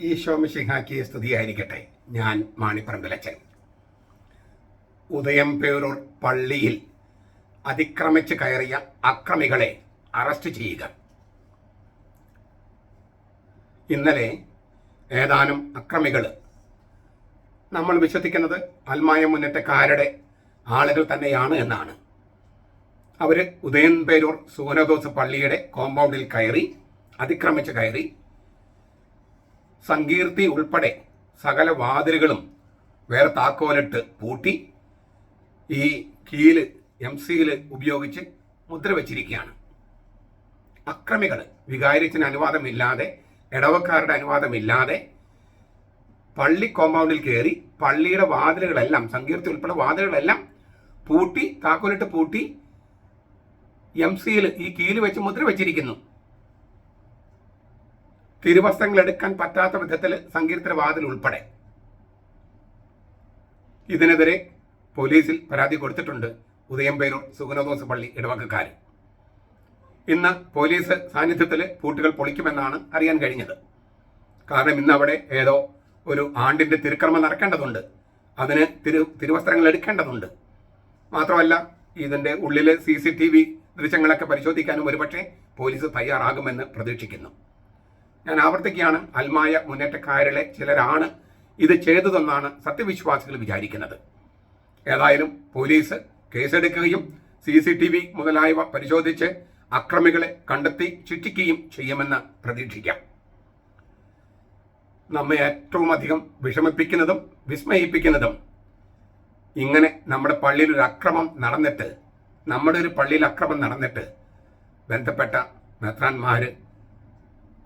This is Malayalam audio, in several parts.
ഈശോ മിശിഹാക്കി സ്തുതിയായിരിക്കട്ടെ. ഞാൻ മാണിപ്പറമ്പിലച്ചൻ ഉദയം പേരൂർ പള്ളിയിൽ അതിക്രമിച്ച് കയറിയ അക്രമികളെ അറസ്റ്റ് ചെയ്യുക. ഇന്നലെ ഏതാനും അക്രമികൾ നമ്മൾ വിശ്വസിക്കുന്നത് അൽമായ മുന്നേറ്റക്കാരുടെ ആളുകൾ തന്നെയാണ് എന്നാണ്. അവർ ഉദയംപേരൂർ സൂനദോസ് പള്ളിയുടെ കോമ്പൗണ്ടിൽ കയറി അതിക്രമിച്ച് കയറി സങ്കീർത്തി ഉൾപ്പെടെ സകല വാതിലുകളും വേറെ താക്കോലിട്ട് പൂട്ടി ഈ കീൽ എം സിയിൽ ഉപയോഗിച്ച് മുദ്ര വച്ചിരിക്കുകയാണ്. അക്രമികൾ വികാരിച്ചിന് അനുവാദമില്ലാതെ ഇടവക്കാരുടെ അനുവാദമില്ലാതെ പള്ളി കോമ്പൗണ്ടിൽ കയറി പള്ളിയുടെ വാതിലുകളെല്ലാം സങ്കീർത്തി ഉൾപ്പെടെ വാതിലുകളെല്ലാം പൂട്ടി താക്കോലിട്ട് പൂട്ടി എം സിയിൽ ഈ കീൽ വെച്ച് മുദ്ര വെച്ചിരിക്കുന്നു. തിരുവസ്ത്രങ്ങൾ എടുക്കാൻ പറ്റാത്ത വിധത്തിൽ സങ്കീർത്തന വാതിൽ ഉൾപ്പെടെ. ഇതിനെതിരെ പോലീസിൽ പരാതി കൊടുത്തിട്ടുണ്ട് ഉദയംപേരൂർ സുഗുണദോസ് പള്ളി ഇടവകക്കാർ ഇന്ന് പോലീസ് സാന്നിധ്യത്തിൽ പൂട്ടുകൾ പൊളിക്കുമെന്നാണ് അറിയാൻ കഴിഞ്ഞത്. കാരണം ഇന്ന് അവിടെ ഏതോ ഒരു ആണ്ടിന്റെ തിരുക്രമം നടക്കേണ്ടതുണ്ട്. അതിന് തിരു തിരുവസ്ത്രങ്ങൾ എടുക്കേണ്ടതുണ്ട്. മാത്രമല്ല ഇതിന്റെ ഉള്ളിലെ സി സി ടി വി ദൃശ്യങ്ങളൊക്കെ പരിശോധിക്കാനും ഒരുപക്ഷെ പോലീസ് തയ്യാറാകുമെന്ന് പ്രതീക്ഷിക്കുന്നു. ഞാൻ ആവർത്തിക്കുകയാണ്. അൽമായ മുന്നേറ്റക്കാരിലെ ചിലരാണ് ഇത് ചെയ്തതെന്നാണ് സത്യവിശ്വാസികൾ വിചാരിക്കുന്നത്. ഏതായാലും പോലീസ് കേസെടുക്കുകയും സി സി ടി വി മുതലായവ പരിശോധിച്ച് അക്രമികളെ കണ്ടെത്തി ശിക്ഷിക്കുകയും ചെയ്യുമെന്ന് പ്രതീക്ഷിക്കാം. നമ്മെ ഏറ്റവും അധികം വിഷമിപ്പിക്കുന്നതും വിസ്മയിപ്പിക്കുന്നതും ഇങ്ങനെ നമ്മുടെ പള്ളിയിൽ ഒരു അക്രമം നടന്നിട്ട് നമ്മുടെ ഒരു പള്ളിയിൽ അക്രമം നടന്നിട്ട് ബന്ധപ്പെട്ട മെത്രാന്മാർ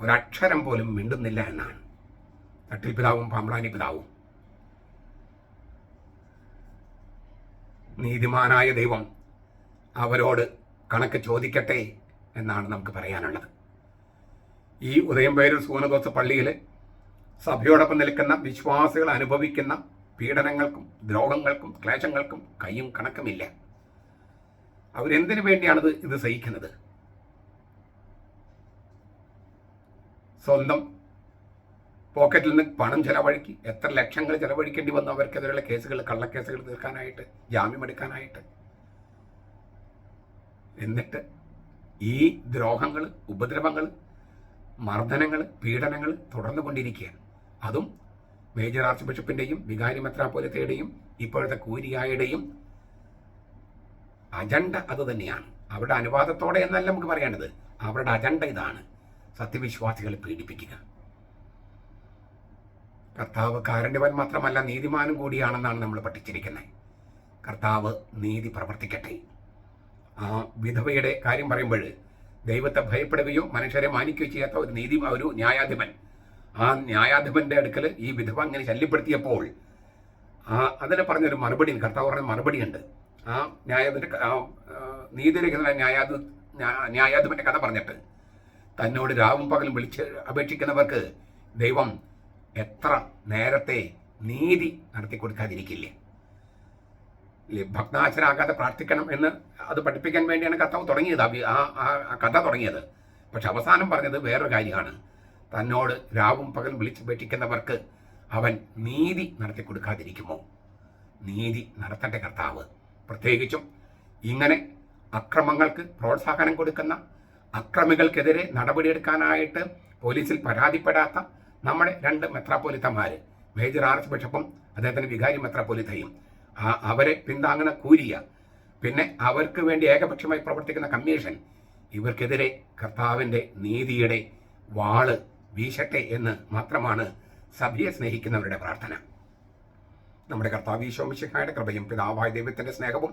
ഒരക്ഷരം പോലും മിണ്ടുന്നില്ല എന്നാണ്. തട്ടിൽ പിതാവും പാമ്പ്ളാനി പിതാവും. നീതിമാനായ ദൈവം അവരോട് കണക്ക് ചോദിക്കട്ടെ എന്നാണ് നമുക്ക് പറയാനുള്ളത്. ഈ ഉദയംപേരൂർ സൂനദോസ പള്ളിയിൽ സഭയോടൊപ്പം നിൽക്കുന്ന വിശ്വാസികൾ അനുഭവിക്കുന്ന പീഡനങ്ങൾക്കും ദ്രോഹങ്ങൾക്കും ക്ലേശങ്ങൾക്കും കയ്യും കണക്കുമില്ല. അവരെന്തിനു വേണ്ടിയാണിത് ഇത് സഹിക്കുന്നത്? സ്വന്തം പോക്കറ്റിൽ നിന്ന് പണം ചെലവഴിക്കി എത്ര ലക്ഷങ്ങൾ ചെലവഴിക്കേണ്ടി വന്നു അവർക്കെതിരെയുള്ള കേസുകൾ കള്ളക്കേസുകൾ തീർക്കാനായിട്ട് ജാമ്യം എടുക്കാനായിട്ട്. എന്നിട്ട് ഈ ദ്രോഹങ്ങൾ ഉപദ്രവങ്ങൾ മർദ്ദനങ്ങൾ പീഡനങ്ങൾ തുടർന്നു കൊണ്ടിരിക്കുകയാണ്. അതും മേജർ ആർച്ച് ബിഷപ്പിന്റെയും വികാരി മെത്രാപോലത്തയുടെയും ഇപ്പോഴത്തെ കൂരിയായുടെയും അജണ്ട അത് തന്നെയാണ്. അവരുടെ അനുവാദത്തോടെ എന്നല്ല നമുക്ക് പറയേണ്ടത്. അവരുടെ അജണ്ട ഇതാണ്. സത്യവിശ്വാസികളെ പീഡിപ്പിക്കുക. കർത്താവ് കാരുണ്യവൻ മാത്രമല്ല നീതിമാനും കൂടിയാണെന്നാണ് നമ്മൾ പഠിച്ചിരിക്കുന്നത്. കർത്താവ് നീതി പ്രവർത്തിക്കട്ടെ. ആ വിധവയുടെ കാര്യം പറയുമ്പോൾ ദൈവത്തെ ഭയപ്പെടുകയോ മനുഷ്യരെ മാനിക്കുകയോ ചെയ്യാത്ത ഒരു നീതി ഒരു ന്യായാധിപൻ. ആ ന്യായാധിപന്റെ അടുക്കൽ ഈ വിധവ അങ്ങനെ ശല്യപ്പെടുത്തിയപ്പോൾ ആ അതിനെ പറഞ്ഞൊരു മറുപടി കർത്താവ് പറഞ്ഞ മറുപടിയുണ്ട്. ആ ന്യായാധിപന്റെ നീതിരഹിത ന്യായാധി ന്യായാധിപന്റെ കഥ പറഞ്ഞിട്ട് തന്നോട് രാവും പകലും വിളിച്ച് അപേക്ഷിക്കുന്നവർക്ക് ദൈവം എത്ര നേരത്തെ നീതി നടത്തി കൊടുക്കാതിരിക്കില്ലേ? ഭക്താശരാകാതെ പ്രാർത്ഥിക്കണം എന്ന് അത് പഠിപ്പിക്കാൻ വേണ്ടിയാണ് കഥ തുടങ്ങിയത്. ആ ആ കഥ തുടങ്ങിയത്. പക്ഷെ അവസാനം പറഞ്ഞത് വേറൊരു കാര്യമാണ്. തന്നോട് രാവും പകലും വിളിച്ചപേക്ഷിക്കുന്നവർക്ക് അവൻ നീതി നടത്തി കൊടുക്കാതിരിക്കുമോ? നീതി നടത്തട്ടെ കർത്താവ്. പ്രത്യേകിച്ചും ഇങ്ങനെ അക്രമങ്ങൾക്ക് പ്രോത്സാഹനം കൊടുക്കുന്ന അക്രമികൾക്കെതിരെ നടപടിയെടുക്കാനായിട്ട് പോലീസിൽ പരാതിപ്പെടാത്ത നമ്മുടെ രണ്ട് മെത്രാപ്പോലിത്തമാര് മേജർ ആർച്ച് ബിഷപ്പും അദ്ദേഹത്തിന്റെ വികാരി മെത്രാപ്പോലിത്തയും. അവരെ പിന്താങ്ങുന്ന കൂരിയ പിന്നെ അവർക്ക് വേണ്ടി ഏകപക്ഷമായി പ്രവർത്തിക്കുന്ന കമ്മീഷൻ ഇവർക്കെതിരെ കർത്താവിന്റെ നീതിയുടെ വാൾ വീശട്ടെ എന്ന് മാത്രമാണ് സഭയെ സ്നേഹിക്കുന്നവരുടെ പ്രാർത്ഥന. നമ്മുടെ കർത്താവ് ഈശോമിശിഹായുടെ കൃപയും പിതാവായ ദൈവത്തിന്റെ സ്നേഹവും